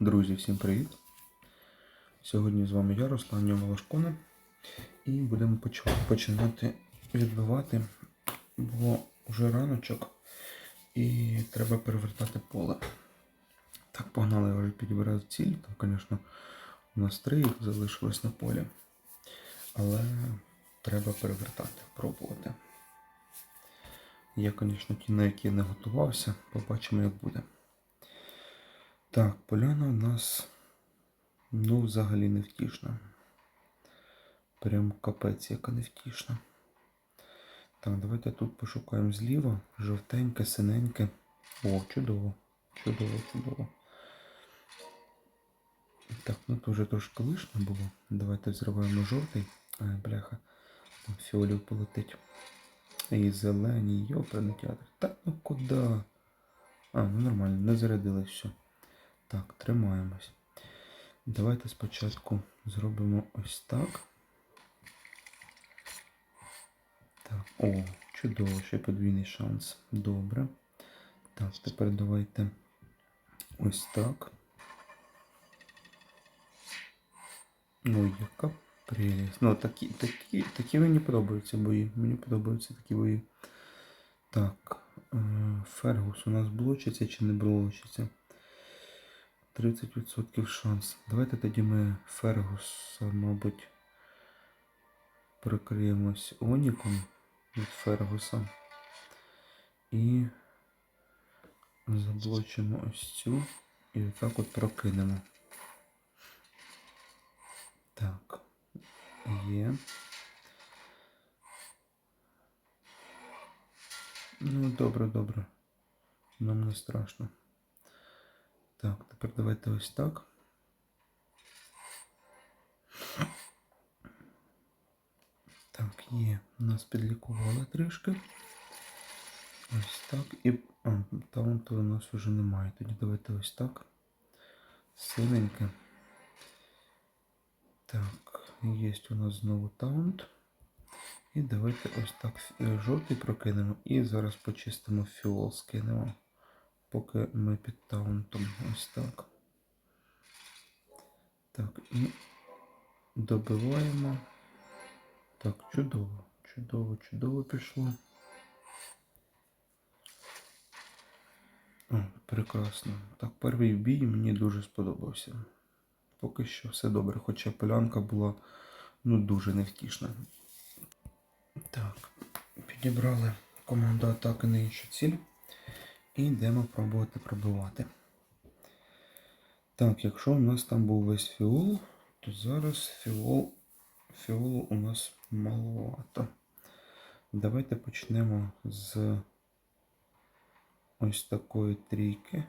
Друзі, всім привіт! Сьогодні з вами я, Руслан Волошкона, і будемо починати відбивати, бо вже раночок і треба перевертати поле. Так, погнали, я вже підбираю ціль. Там, звісно, у нас три їх залишилось на полі. Але треба перевертати, пробувати. Є, звісно, ті, на які не готувався. Побачимо, як буде. Так, поляна у нас ну взагалі не втішна. Прям капець, яка не втішна. Так, давайте тут пошукаємо зліва. Жовтеньке, синеньке. О, чудово. Чудово, чудово. Так, ну тут вже трошки лишнє було. Давайте зриваємо жовтий. А, бляха. Там фіолів полетить. І зелені, йопрений театр. Та ну куди? А, ну нормально, не зарядилось все. Так, тримаємось. Давайте спочатку зробимо ось так. Так, о, чудово, ще подвійний шанс. Добре. Так, тепер давайте ось так. Ой, яка прелість. Ну, такі, такі, такі мені подобаються бої. Мені подобаються такі бої. Так, е, Фергус у нас блочиться чи не блочиться? 30% шанс. Давайте тоді ми Фергуса, мабуть, прикриємось Оніком від Фергуса. І заблочимо ось цю і отак от прокинемо. Так, є. Ну, добре, добре. Нам не страшно. Так, тепер давайте ось так. Так, є. Нас підлікували трішки. Ось так. І. Таунту у нас вже немає. Тоді давайте ось так. Синеньке. Так, є у нас знову таунт. І давайте ось так е, жовтий прокинемо. І зараз почистимо фіол, скинемо. Поки ми під таунтом. Ось так. Так, і добиваємо. Так, чудово, чудово, чудово пішло. О, прекрасно. Так, перший бій мені дуже сподобався. Поки що все добре, хоча полянка була ну, дуже невтішна. Так, підібрали команду атаки на іншу ціль. І йдемо пробувати пробивати. Так, якщо у нас там був весь фіол, то зараз фіол, фіолу у нас маловато. Давайте почнемо з ось такої трійки.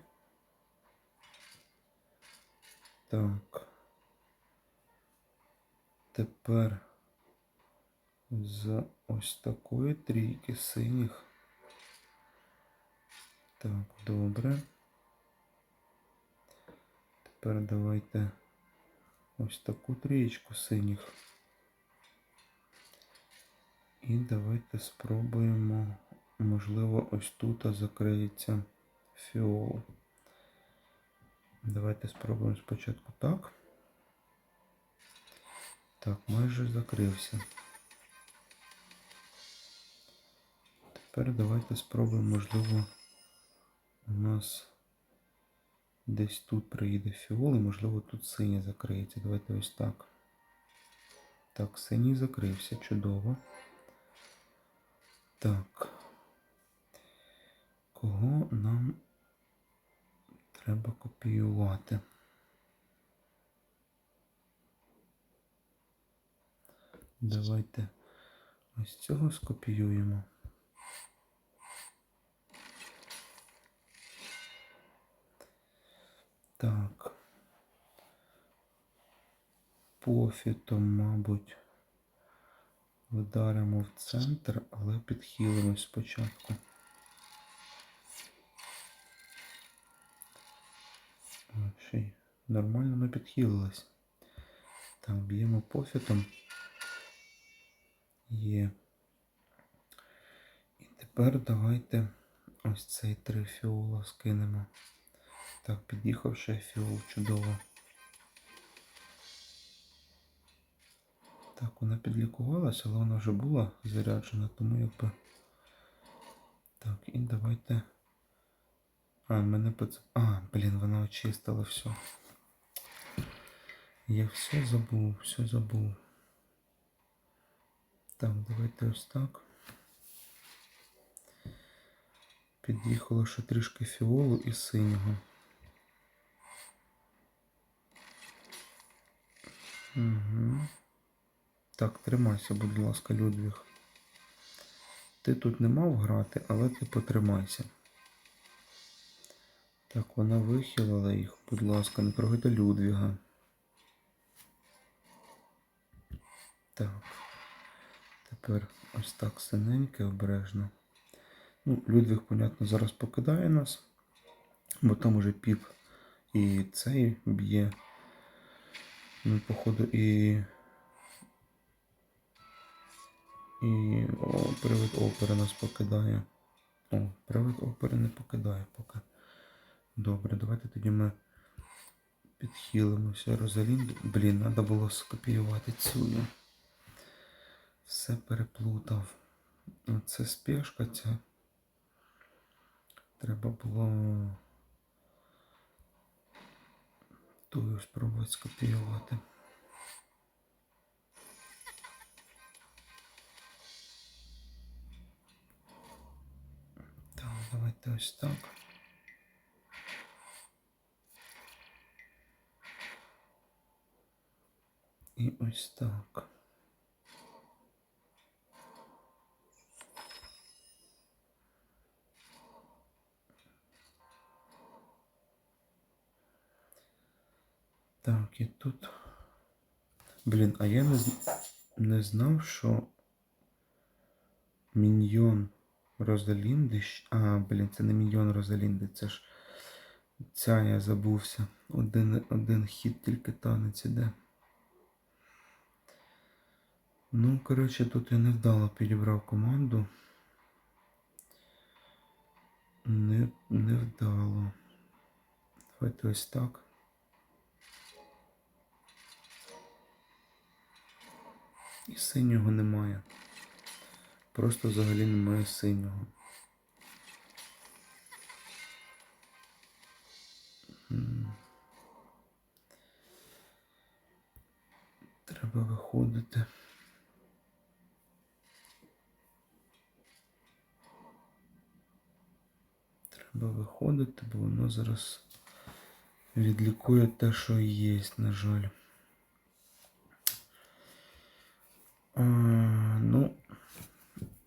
Так. Тепер з ось такої трійки синіх. Так, добре. Тепер давайте ось таку трієчку синіх. І давайте спробуємо, можливо, ось тут закриється фіол. Давайте спробуємо спочатку так. Так, майже закрився. Тепер давайте спробуємо, можливо, у нас десь тут приїде фіол і, можливо, тут синій закриється. Давайте ось так. Так, синій закрився, чудово. Так. Кого нам треба копіювати? Давайте ось цього скопіюємо. Так. Пофітом, мабуть, вдаримо в центр, але підхилимось спочатку. Ще й Нормально ми підхилились. Так, б'ємо пофітом. Є. І тепер давайте ось цей три фіола скинемо. Так, під'їхав ще фіол, чудово. Так, вона підлікувалася, але вона вже була заряджена, тому якби. Так, і давайте. А, мене поц... А, блін, вона очистила все. Я все забув, все забув. Так, давайте ось так. Під'їхало ще трішки фіолу і синього. Угу. Так, тримайся, будь ласка, Людвіг. Ти тут не мав грати, але ти потримайся. Так, вона вихилила їх, будь ласка, не трогайте Людвіга. Так. Тепер ось так синеньке обережно. Ну, Людвіг, понятно, зараз покидає нас, бо там уже піп і цей б'є. Ну, походу, і. І. О, привид опери нас покидає. О, привид опери не покидає поки. Добре, давайте тоді ми підхилимося. Розалінду. Блін, треба було скопіювати цю. Все переплутав. Це спешка ця. Треба було тую спробувати скопіювати. Так, давайте ось так. І ось так. Так, і тут. Блін, а я не, не знав, що міньйон Розалінди. А, блін, це не міньйон Розалінди, це ж ця я забувся. Один, один хід тільки танець іде. Ну, коротше, тут я невдало підібрав команду. Не, невдало. Давайте ось так. І синього немає. Просто взагалі немає синього. Треба виходити. Треба виходити, бо воно зараз відлікує те, що є, на жаль. А, ну,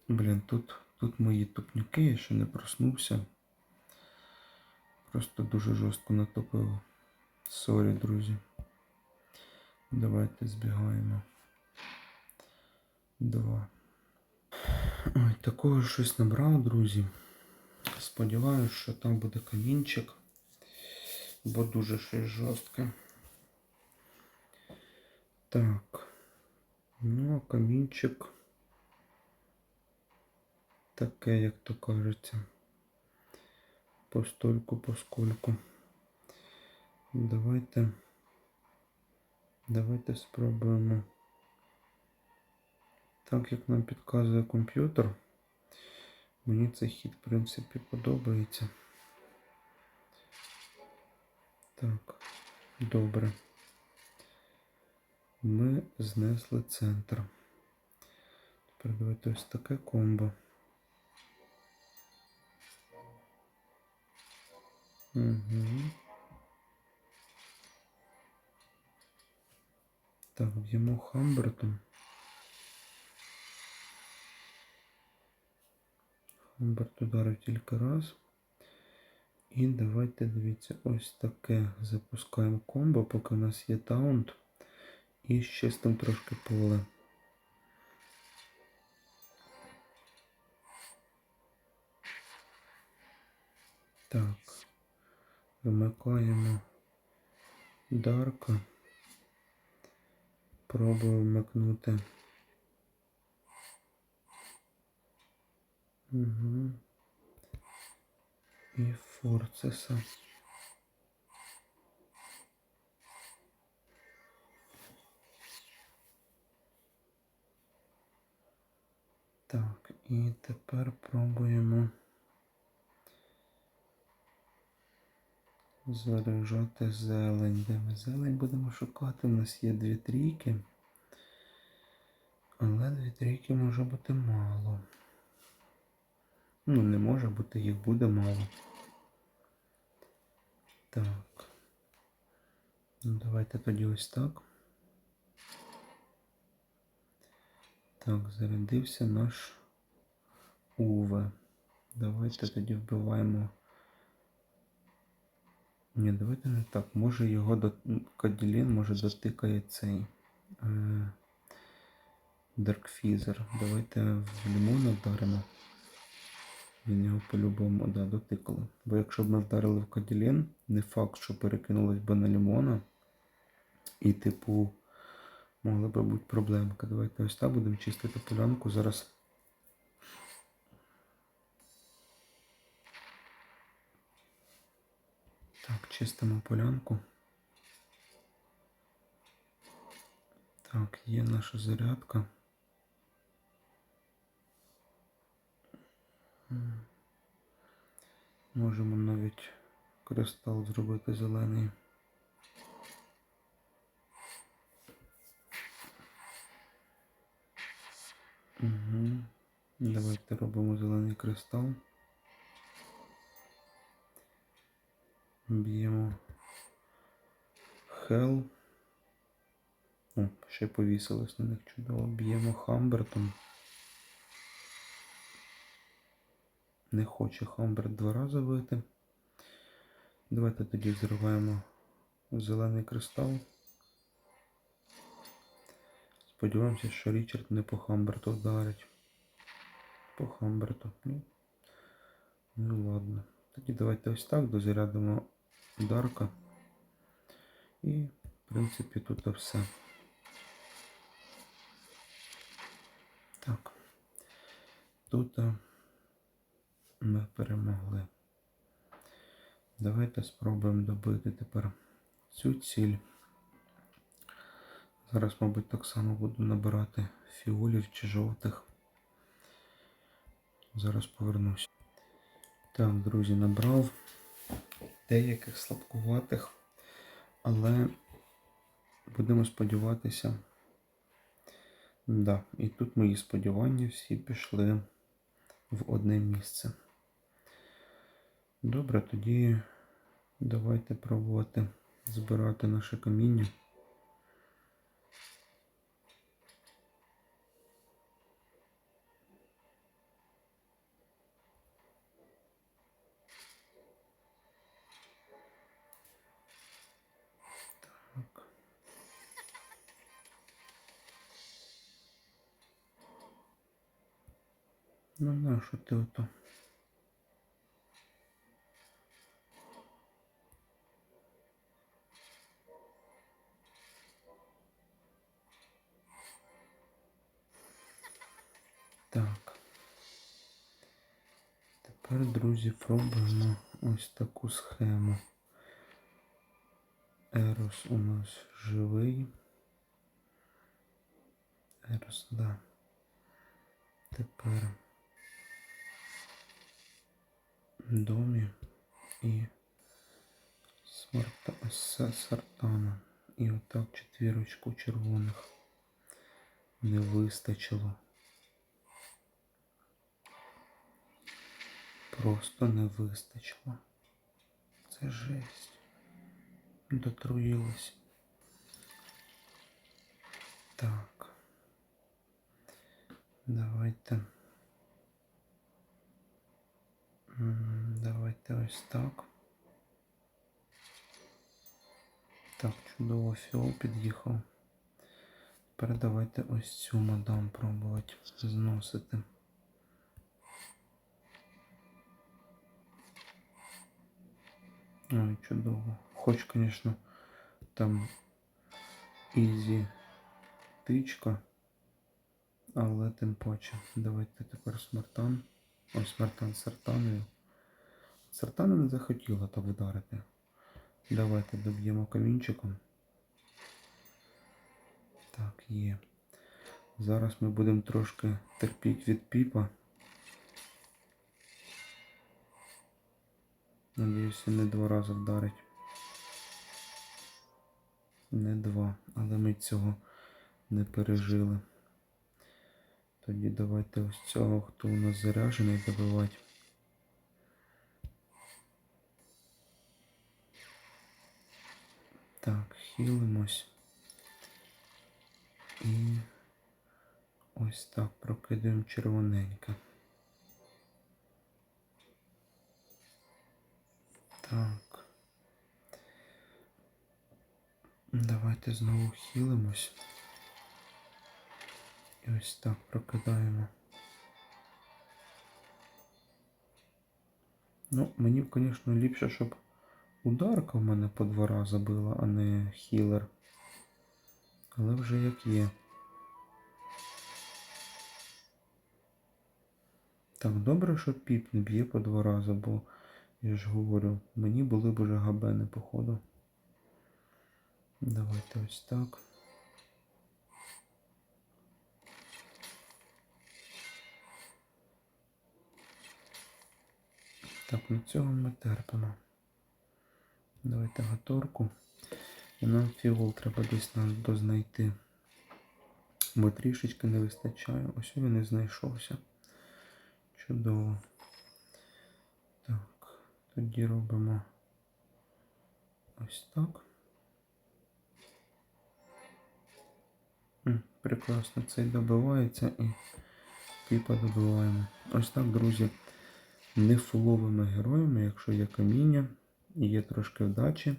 блін, тут, тут мої тупнюки, я ще не проснувся. Просто дуже жорстко натопив. Сорі, друзі. Давайте збігаємо. Два. Ой, такого щось набрав, друзі. Сподіваюсь, що там буде камінчик, бо дуже щось жорстке. Так. Ну, а камінчик. Таке, як то кажеться. Постольку, поскольку. Давайте. Давайте спробуємо. Так як нам підказує комп'ютер. Мені цей хід, в принципі, подобається. Так, добре. Ми знесли центр. Тепер давайте ось таке комбо. Угу. Так, б'ємо Хамбертом. Хамберт ударив тільки раз. І давайте дивіться, ось таке запускаємо комбо, поки у нас є таунт. І ще з тим трошки поле. Так. Вимикаємо Дарка. Пробую вмикнути. Угу. І Форцеса. Так, і тепер пробуємо заряджати зелень. Де ми зелень будемо шукати? У нас є дві трійки. Але дві трійки може бути мало. Ну, не може бути, їх буде мало. Так. Ну, давайте тоді ось так. Так, зарядився наш УВ. Давайте тоді вбиваємо. Ні, давайте не так. Може його до... Каділін може дотикає цей. Е... Даркфізер. Давайте в лімон вдаримо. Він його по-любому да, дотикали. Бо якщо б ми вдарили в Каділін, не факт, що перекинулись би на лімона. І, типу, могла би бути проблемка. Давайте ось так будемо чистити полянку. Зараз. Так, чистимо полянку. Так, є наша зарядка. Можемо навіть кристал зробити зелений. Угу. Давайте робимо зелений кристал. Б'ємо Хел. О, ще повісилось на них чудово. Б'ємо Хамбертом. Не хоче Хамберт два рази бити. Давайте тоді зриваємо зелений кристал. Сподіваємося, що Річард не по Хамберту вдарить. По Хамберту. Ну, ну ладно. Тоді давайте ось так дозарядимо Дарка. І, в принципі, тут все. Так. Тут е, ми перемогли. Давайте спробуємо добити тепер цю ціль. Зараз, мабуть, так само буду набирати фіолів чи жовтих. Зараз повернусь. Так, друзі, набрав деяких сладкуватих, але будемо сподіватися. Да, і тут мої сподівання всі пішли в одне місце. Добре, тоді давайте пробувати збирати наше каміння. Ну, на що ти ото? Так. Тепер, друзі, пробуємо ось таку схему. Ерос у нас живий. Ерос, да. Тепер домі і смарта з сартана. І отак четвірочку червоних не вистачило. Просто не вистачило. Це жесть. Дотруїлась. Так. Давайте. Давайте ось так. Так, чудово фіол під'їхав. Тепер давайте ось цю мадам пробувати зносити. Ой, чудово. Хоч, звісно, там ізі тичка, але тим паче. Давайте тепер смартан. Ось смартан з сартаною. Сартана не захотіла так вдарити. Давайте доб'ємо камінчиком. Так, є. Зараз ми будемо трошки терпіти від піпа. Надіюся, не два рази вдарить. Не два, але ми цього не пережили. Тоді давайте ось цього, хто у нас заряджений, добивати. Так, хилимось. І ось так прокидаємо червоненьке. Так. Давайте знову хилимось. І ось так прокидаємо. Ну, мені б, звісно, ліпше, щоб ударка в мене по два рази била, а не хілер. Але вже як є. Так, добре, що піп не б'є по два рази, бо я ж говорю, мені були б уже габени, походу. Давайте ось так. Так, ну цього ми терпимо. Давайте гаторку. І нам фігул треба десь нам дознайти. Бо трішечки не вистачає. Ось він і знайшовся. Чудово. Так, тоді робимо ось так. Прекрасно, цей добивається і піпа добиваємо. Ось так, друзі, не фуловими героями, якщо є каміння і є трошки вдачі,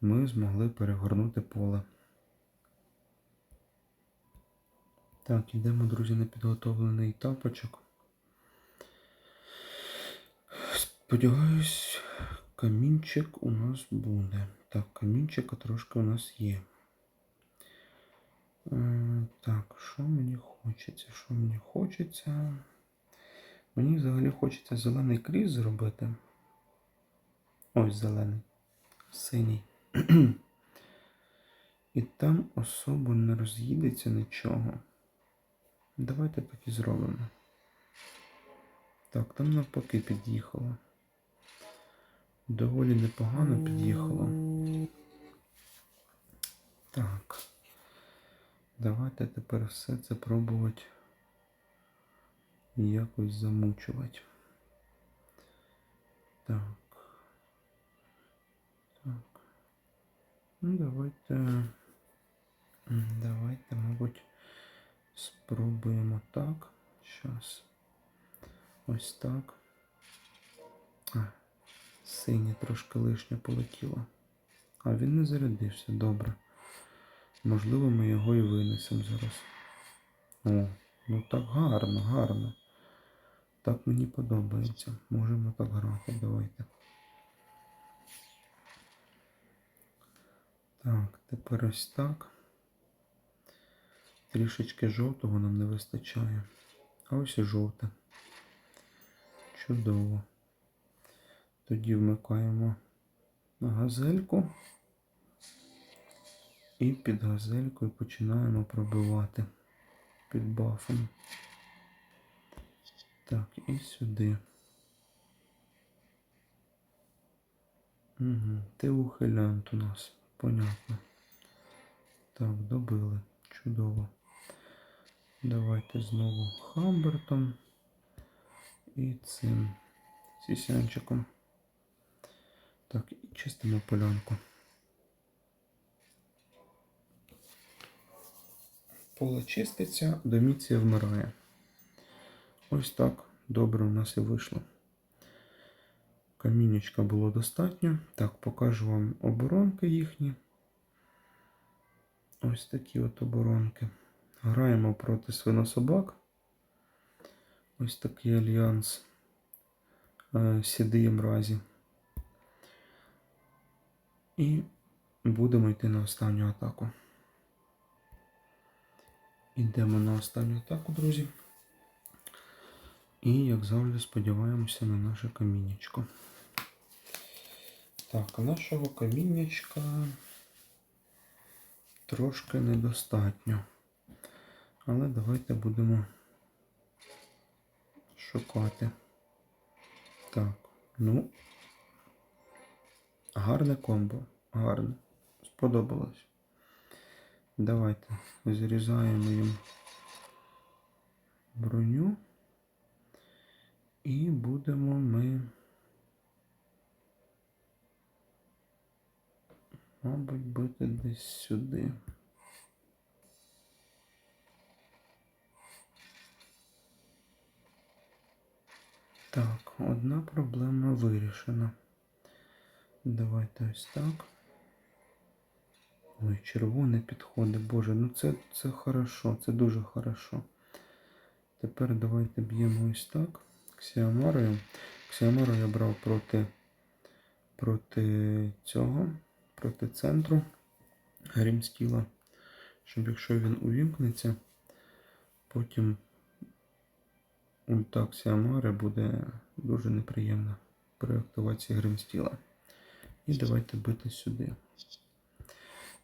ми змогли перегорнути поле. Так, йдемо, друзі, на підготовлений тапочок. Сподіваюсь, камінчик у нас буде. Так, камінчика трошки у нас є. Е, Так, що мені хочеться? Що мені хочеться? Мені взагалі хочеться зелений кріс зробити. Ось зелений. Синій. І там особо не роз'їдеться нічого. Давайте так і зробимо. Так, там навпаки під'їхало. Доволі непогано під'їхало. Так. Давайте тепер все це пробувати якось замучувати. Так. Так. Ну, давайте. Давайте, мабуть, спробуємо так. Щас. Ось так. А, синє трошки лишнє полетіло. А він не зарядився, добре. Можливо, ми його і винесемо зараз. О, ну так гарно, гарно. Так мені подобається. Можемо так грати, давайте. Так, тепер ось так. Трішечки жовтого нам не вистачає. А ось і жовте. Чудово. Тоді вмикаємо газельку. І під газелькою починаємо пробивати під бафом. Так, і сюди. Угу, ти ухилянт у нас, понятно. Так, добили. Чудово. Давайте знову Хамбертом і цим сісянчиком. Так, і чистимо полянку. Поле чиститься, доміція вмирає. Ось так добре у нас і вийшло. Камінечка було достатньо. Так, покажу вам оборонки їхні. Ось такі от оборонки. Граємо проти свинособак. Ось такий альянс е, сідиє мразі. І будемо йти на останню атаку. Йдемо на останню атаку, друзі. І, як завжди, сподіваємося на наше камінечко. Так, нашого каміннячка трошки недостатньо. Але давайте будемо шукати. Так, ну. Гарне комбо. Гарне. Сподобалось. Давайте зрізаємо їм броню. І будемо ми. Мабуть, бити десь сюди. Так, одна проблема вирішена. Давайте ось так. Ой, червоне підходить. Боже, ну це, це хорошо, це дуже хорошо. Тепер давайте б'ємо ось так. Ксіамарою. Ксіамару я брав проти, проти цього, проти центру Грімстіла. Щоб якщо він увімкнеться, потім ульта Ксіамари буде дуже неприємна при активації Гримстіла. І давайте бити сюди.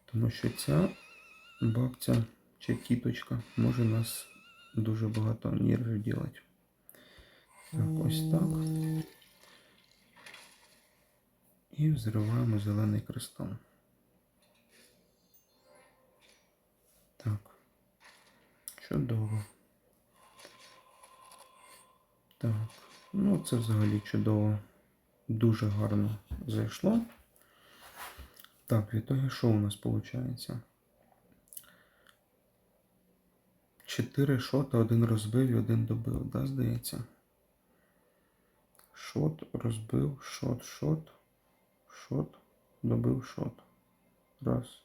Тому що ця бабця чи кіточка може нас дуже багато нервів ділати. Так, ось так. І взриваємо зелений крестом. Так. Чудово. Так. Ну, це взагалі чудово. Дуже гарно зайшло. Так, в ітогі що у нас виходить? Чотири шота, один розбив і один добив, да, здається? Шот, розбив, шот, шот, шот, добив шот. Раз,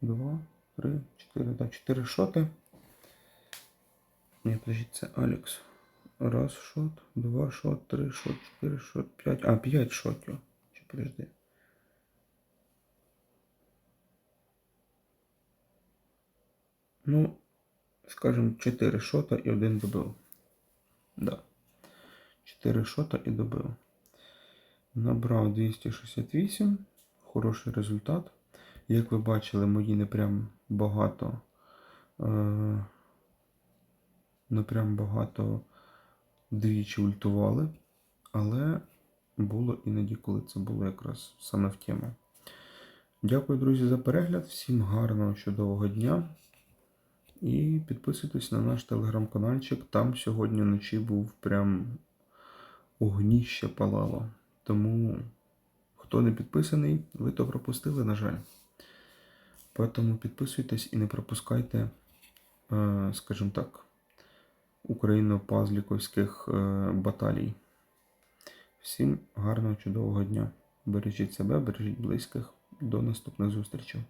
два, три, чотири. Да, чотири шоти. Ні, подождіть, це Алекс. Раз шот, два шот, три шот, чотири шот, п'ять. А, п'ять шотів. Чи подожди. Ну, скажем, 4 шота і один добив. Да. 4 шота і добив. Набрав 268. Хороший результат. Як ви бачили, мої не прям багато. Е, не прям багато двічі ультували. Але було іноді, коли це було якраз саме в тему. Дякую, друзі, за перегляд. Всім гарного, чудового дня. І підписуйтесь на наш телеграм-канальчик. Там сьогодні вночі був прям огніще палало. Тому, хто не підписаний, ви то пропустили, на жаль. Тому підписуйтесь і не пропускайте, е, скажімо так, україно-пазліковських е, баталій. Всім гарного, чудового дня. Бережіть себе, бережіть близьких. До наступних зустрічей.